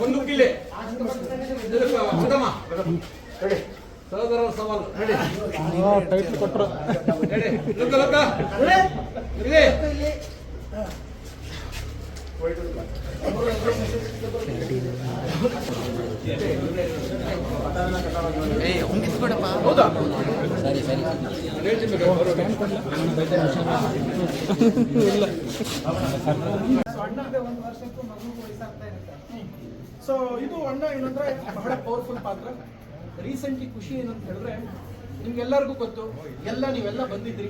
ಒಂದು ಪ್ರಥಮ ಸಹೋದರ ಸವಾಲು ಟೈಟ್ಲ್ ಕೊಟ್ರು ರೆಡಿ ಲುಕ್ಕ ಲುಕ್ಕ ಇಲ್ಲಿ ಹೌದಾ ಹೇಳ್ತೀನಿ ಸೊ ಅಣ್ಣಗೆ ಒಂದು ವರ್ಷಕ್ಕೂ ಮಗುಗೂ ವಯಸ್ಸಾಗ್ತಾ ಇರುತ್ತೆ ಸೊ ಇದು ಅಣ್ಣ ಏನಂದ್ರೆ ಬಹಳ ಪವರ್ಫುಲ್ ಪಾತ್ರ. ರೀಸೆಂಟ್ಲಿ ಖುಷಿ ಏನಂತ ಹೇಳಿದ್ರೆ, ನಿಮ್ಗೆಲ್ಲರಿಗೂ ಗೊತ್ತು, ಎಲ್ಲ ನೀವೆಲ್ಲ ಬಂದಿದ್ರಿ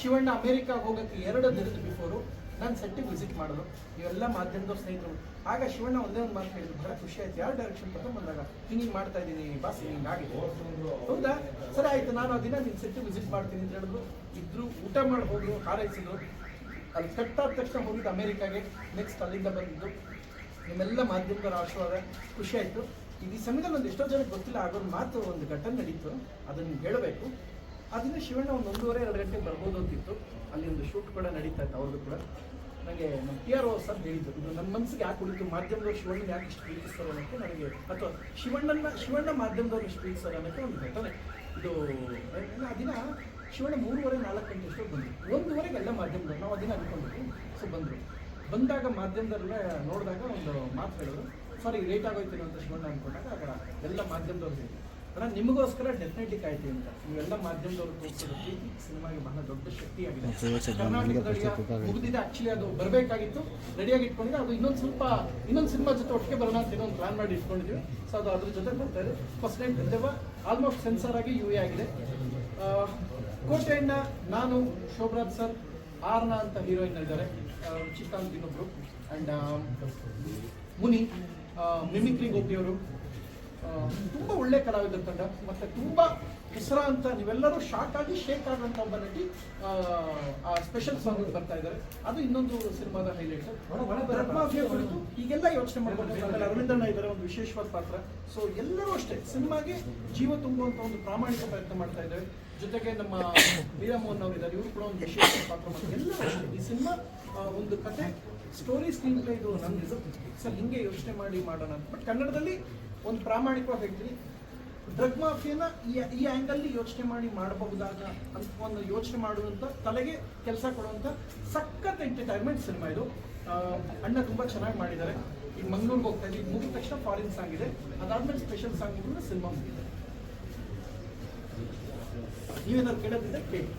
ಶಿವಣ್ಣ ಅಮೆರಿಕಾಗ ಹೋಗಕ್ಕೆ ಎರಡು ದಿನದ ಬಿಫೋರು ನಾನು ಸೆಟ್ಟಿಗೆ ವಿಸಿಟ್ ಮಾಡೋದು, ಇವೆಲ್ಲ ಮಾಧ್ಯಮದವ್ರ ಸ್ನೇಹಿತರು. ಆಗ ಶಿವಣ್ಣ ಒಂದೇ ಒಂದು ಮಾತು ಹೇಳಿದ್ರು, ಬಹಳ ಖುಷಿ ಆಯ್ತು, ಯಾವ ಡೈರೆಕ್ಷನ್ ತಗೊಂಡು ಬಂದಾಗ? ಮಾಡ್ತಾ ಇದ್ದೀನಿ, ಬಾಸ್, ಹಿಂಗೆ ಆಗಿದೆ. ಹೌದಾ? ಸರಿ ಆಯ್ತು, ನಾನು ಆ ದಿನ ನಿನ್ನ ಸೆಟ್ಟಿಗೆ ವಿಸಿಟ್ ಮಾಡ್ತೀನಿ ಅಂತ ಹೇಳಿದ್ರು. ಇದ್ರು, ಊಟ ಮಾಡಿ ಹೋದ್ರು ಹಾರೈಸಿದ್ರು ಅಲ್ಲಿ ಕಟ್ಟಾದ ತಕ್ಷಣ ಹೋಗಿದ್ದು ಅಮೇರಿಕಾಗೆ ನೆಕ್ಸ್ಟ್ ಅಲ್ಲಿಂದ ಬಂದಿದ್ದು. ನಿಮ್ಮೆಲ್ಲ ಮಾಧ್ಯಮದವರ ಆಶೀರ್ವಾದ, ಖುಷಿ ಆಯಿತು. ಈ ಸಮಯದಲ್ಲಿ ಒಂದು ಎಷ್ಟೋ ಜನಕ್ಕೆ ಗೊತ್ತಿಲ್ಲ, ಆಗೋದು ಮಾತು ಒಂದು ಘಟನೆ ನಡೀತು. ಅದನ್ನು ಹೇಳಬೇಕು. ಅದನ್ನ ಶಿವಣ್ಣ ಒಂದು ಒಂದೂವರೆ, ಎರಡು ಗಂಟೆಗೆ ಬರ್ಬೋದು ಅಂತಿತ್ತು. ಅಲ್ಲಿ ಒಂದು ಶೂಟ್ ಕೂಡ ನಡೀತಾ ಇತ್ತು ಅವ್ರದ್ದು ಕೂಡ. ನನಗೆ ನಮ್ಮ ಪಿ ಆರ್ ಓ ಸರ್ ಹೇಳಿದ್ರು, ಇದು ನನ್ನ ಮನಸ್ಸಿಗೆ ಯಾಕೆ ಉಳಿತು, ಮಾಧ್ಯಮದವ್ರು ಶಿವಣ್ಣನ ಯಾಕೆ ಇಷ್ಟು ಪ್ರೀತಿಸ್ತಾರೆ ಅನ್ನೋಕ್ಕೆ ನನಗೆ, ಅಥವಾ ಶಿವಣ್ಣನ ಶಿವಣ್ಣ ಮಾಧ್ಯಮದವ್ರು ಇಷ್ಟು ಪ್ರೀತಿಸ್ತಾರೆ ಅನ್ನೋಕ್ಕೆ ಒಂದು ಘಟನೆ. ಇದು ಆ ದಿನ ಶಿವಣ್ಣ ಮೂರುವರೆ, ನಾಲ್ಕು ಗಂಟೆ ಅಷ್ಟೊತ್ತು ಬಂದರು. ಒಂದುವರೆಗೆ ಎಲ್ಲ ಮಾಧ್ಯಮದವ್ರು, ನಾವು ಅದನ್ನ ಸೊ ಬಂದರು. ಬಂದಾಗ ಮಾಧ್ಯಮದವ್ರನ್ನ ನೋಡಿದಾಗ ಒಂದು ಮಾತು ಹೇಳಿದ್ರು ಸಾರಿ ಲೇಟ್ ಆಗೋಯ್ತೀನಿ ಅಂತ ಶಿವಣ್ಣ ಅನ್ಕೊಂಡಾಗ ಆಗ ಎಲ್ಲ ಮಾಧ್ಯಮದವ್ರು ಹೇಳಿದ್ರು. ಅಣ್ಣ ನಿಮಗೋಸ್ಕರ ಡೆಫಿನೆಟ್ಲಿ ಕಾಯ್ತೀವಿ ಅಂತ. ನೀವೆಲ್ಲ ಮಾಧ್ಯಮದವರು ತೋರಿಸೋದು ಪ್ರೀತಿ ಸಿನಿಮಾಗೆ ಬಹಳ ದೊಡ್ಡ ಶಕ್ತಿ ಆಗಿದೆ ಮುಗಿದಿದೆ. ಆಕ್ಚುಲಿ ಅದು ಬರಬೇಕಾಗಿತ್ತು. ರೆಡಿಯಾಗಿ ಇಟ್ಕೊಂಡಿದ್ರೆ ಅದು ಇನ್ನೊಂದು ಸ್ವಲ್ಪ ಇನ್ನೊಂದು ಸಿನಿಮಾ ಜೊತೆ ಒಟ್ಟಿಗೆ ಬರೋಣ ಅಂತ ಇನ್ನೊಂದು ಪ್ಲಾನ್ ಮಾಡಿ ಇಟ್ಕೊಂಡಿದ್ವಿ. ಸೊ ಅದು ಅದ್ರ ಜೊತೆ ಬರ್ತಾ ಇದೆ. ಫಸ್ಟ್ ಟೈಮ್ ದೆವ್ವ ಆಲ್ಮೋಸ್ಟ್ ಸೆನ್ಸರ್ ಆಗಿ ಯು ಆಗಿದೆ. ಆ, ಕೋಟೆಯನ್ನ ನಾನು ಶೋಭರಾಜ್ ಸರ್ ಆರ್ನ ಅಂತ ಹೀರೋಯಿನ್ ಇದ್ದಾರೆ. ಚಿತ್ತ ಅಂತ ಇನ್ನೊಬ್ರು. ಅಂಡ್ ಮುನಿ ಮಿಮಿಕ್ರಿ ಗೋಪಿಯವರು. ತುಂಬಾ ಒಳ್ಳೆ ಕಲಾವಿದರ ತಂಡ ಮತ್ತೆ ತುಂಬಾ ಹೆಸರಾಂತ ನೀವೆಲ್ಲರೂ ಶಾಕ್ ಆಗಿ ಶೇಕ್ ಆಗುವಂತ ಒಬ್ಬ ನಟಿ ಆ, ಸ್ಪೆಷಲ್ ಸಾಂಗ್ ಬರ್ತಾ ಇದಾರೆ ಅದು ಇನ್ನೊಂದು ಸಿನಿಮಾದ ಹೈಲೈಟ್ ಕುರಿತು ಈಗೆಲ್ಲ ಯೋಚನೆ ಮಾಡ್ಕೊಂಡು ಆಮೇಲೆ ಅರವಿಂದಣ್ಣ ಇದ್ದಾರೆ ಒಂದು ವಿಶೇಷವಾದ ಪಾತ್ರ. ಸೊ ಎಲ್ಲರೂ ಅಷ್ಟೇ ಸಿನಿಮಾಗೆ ಜೀವ ತುಂಬುವಂತ ಒಂದು ಪ್ರಾಮಾಣಿಕ ಪ್ರಯತ್ನ ಮಾಡ್ತಾ ಇದ್ದಾರೆ. ಜೊತೆಗೆ ನಮ್ಮ ವೀರಮೋಹನ್ ಅವರು ಇದ್ದಾರೆ ಇವರು ಕೂಡ ಒಂದು ವಿಶೇಷ ಪಾತ್ರ ಮಾಡ್ತಾರೆ. ಎಲ್ಲರೂ ಅಷ್ಟೇ. ಈ ಸಿನಿಮಾ ಒಂದು ಕತೆ ಸ್ಟೋರಿ ಸ್ಕ್ರೀನ್ ಪ್ಲೇ ಇದು ನನ್ನ ಸರ್ ಹಿಂಗೆ ಯೋಚನೆ ಮಾಡಿ ಮಾಡೋಣ ಅಂತ. ಬಟ್ ಕನ್ನಡದಲ್ಲಿ ಒಂದು ಪ್ರಾಮಾಣಿಕವಾಗಿ ಹೇಳ್ತೀನಿ ಡ್ರಗ್ ಮಾಫಿಯನ್ನ ಈ ಆ್ಯಂಗಲ್ಲಿ ಯೋಚನೆ ಮಾಡಿ ಮಾಡಬಹುದಾಗ ಅಂತ ಒಂದು ಯೋಚನೆ ಮಾಡುವಂಥ ತಲೆಗೆ ಕೆಲಸ ಕೊಡುವಂಥ ಸಖತ್ ಎಂಟರ್ಟೈನ್ಮೆಂಟ್ ಸಿನಿಮಾ ಇದು. ಅಣ್ಣ ತುಂಬ ಚೆನ್ನಾಗಿ ಮಾಡಿದ್ದಾರೆ. ಈ ಮಂಗ್ಳೂರ್ಗೆ ಹೋಗ್ತಾ ಇದ್ದೀವಿ ಮುಗಿದ ತಕ್ಷಣ ಫಾರಿನ್ ಸಾಂಗ್ ಇದೆ. ಅದಾದ್ಮೇಲೆ ಸ್ಪೆಷಲ್ ಸಾಂಗ್ ಸಿನಿಮಾ ಮುಗಿದೆ ನೀವೇನಾದ್ರು ಕೇಳೋದಿದ್ದರೆ ಕೇಳಿ.